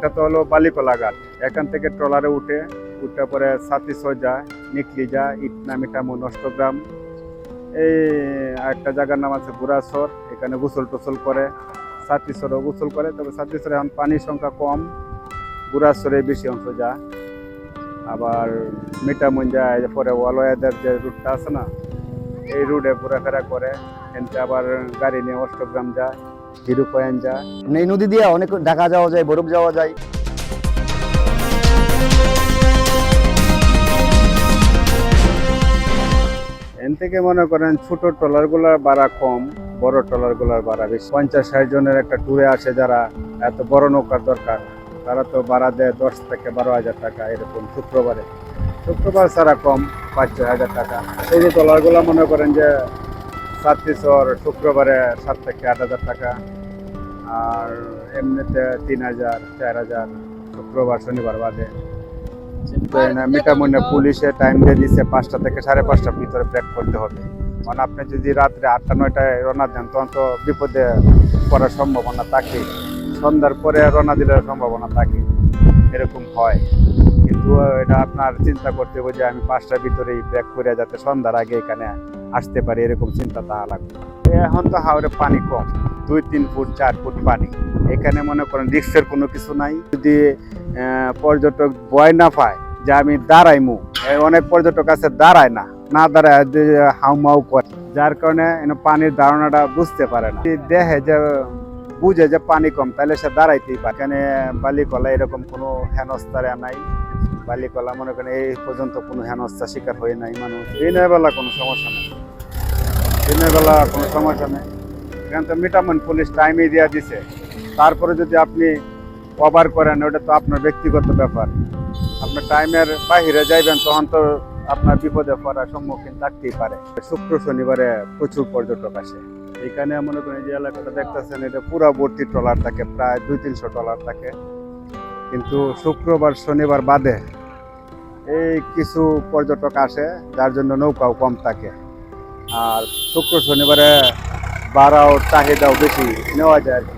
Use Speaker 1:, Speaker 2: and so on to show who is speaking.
Speaker 1: এটা তো হলো বালিকলা ঘাট এখান থেকে ট্রলারে উঠে উঠে পরে সাতি সজা, নিকলি যা ইটনা মিঠামু নষ্টগ্রাম এই একটা জায়গার নাম আছে গুড়াসর এখানে গোসল টোসল করে সাতিসরও গোসল করে, তবে সাতিসরে এখন পানির সংখ্যা কম গুড়াসরে বেশি অংশ যা আবার মিঠামুন যায় পরে ওয়ালয়াদের যে রুটটা আছে না, এই রুটে ঘোরাফেরা করে, এনতে আবার গাড়ি নিয়ে অষ্টগ্রাম যায়। হিরুপয়ান যায়
Speaker 2: এই নদী দিয়ে অনেক ঢাকা যাওয়া যায়, বরফ যাওয়া যায়।
Speaker 1: এন থেকে মনে করেন ছোট ট্রলারগুলোর ভাড়া কম, বড় ট্রলারগুলোর ভাড়া বেশি। পঞ্চাশ, ষাট জনের একটা ট্যুরে আসে যারা এত বড় নৌকার দরকার, তারা তো ভাড়া দেয় দশ থেকে বারো হাজার টাকা এরকম শুক্রবারে। শুক্রবার ছাড়া কম পাঁচ, ছয় হাজার টাকা। ছোট ট্রলারগুলো মনে করেন যে সাতটিশোর শুক্রবারে সাত থেকে আট হাজার টাকা আর এমনিতে তিন হাজার চার হাজার শুক্রবার শনিবার বাদে। মিটামনে পুলিশে টাইম দিয়ে দিচ্ছে পাঁচটা থেকে সাড়ে পাঁচটার ভিতরে ব্রেক করতে হবে। মানে আপনি যদি রাত্রে আটটা নয়টায় রওনা দেন তখন তো বিপদে পড়ার সম্ভাবনা থাকে। সন্ধ্যার পরে রওনা দিলে সম্ভাবনা থাকে। এরকম হয়। কিন্তু এটা আপনার চিন্তা করতে হবে যে আমি পাঁচটার ভিতরেই ব্রেক করে যাতে সন্ধ্যার আগে এখানে আসতে পারি, এরকম চিন্তা তাহা লাগবে এখন তো হাওড়ে পানি কম, দুই, তিন ফুট, চার ফুট পানি। এখানে মনে করেন রিক্সের কোনো কিছু নাই। যদি পর্যটক ভয় না পায় যে আমি দাঁড়াইমু এই অনেক পর্যটক আছে দাঁড়ায় না না দাঁড়ায় হাউমাউ করে। যার কারণে পানির ধারণাটা বুঝতে পারে না। দেখে যে বুঝে যে পানি কম, তাহলে সে দাঁড়াইতেই পারে। এখানে বালিকলা এরকম কোনো হেনস্তারা নাই। বালিকলা মনে করেন এই পর্যন্ত কোনো হেনস্তা শিকার হয়ে নাই মানুষ। দিনের বেলা কোনো সমস্যা নেই। দিনের বেলা কোনো সমস্যা নেই। এখানে তো মিটামন পুলিশ টাইমই দেওয়া দিছে। তারপরে যদি আপনি কভার করেন, ওটা তো আপনার ব্যক্তিগত ব্যাপার। আপনার টাইমের বাহিরে যাইবেন, তখন তো আপনার বিপদে পড়ার সম্মুখীন থাকতেই পারে। শুক্র শনিবারে প্রচুর পর্যটক আসে। এখানে মনে করেন যে এলাকাটা দেখতেছেন, এটা পুরা ট্রলার থাকে, প্রায় দুই তিনশো ট্রলার থাকে। কিন্তু শুক্রবার, শনিবার বাদে এই কিছু পর্যটক আসে, যার জন্য নৌকাও কম থাকে। আর শুক্র শনিবারে বাড়াও চাহিদাও বেশি নেওয়া যায় আর কি।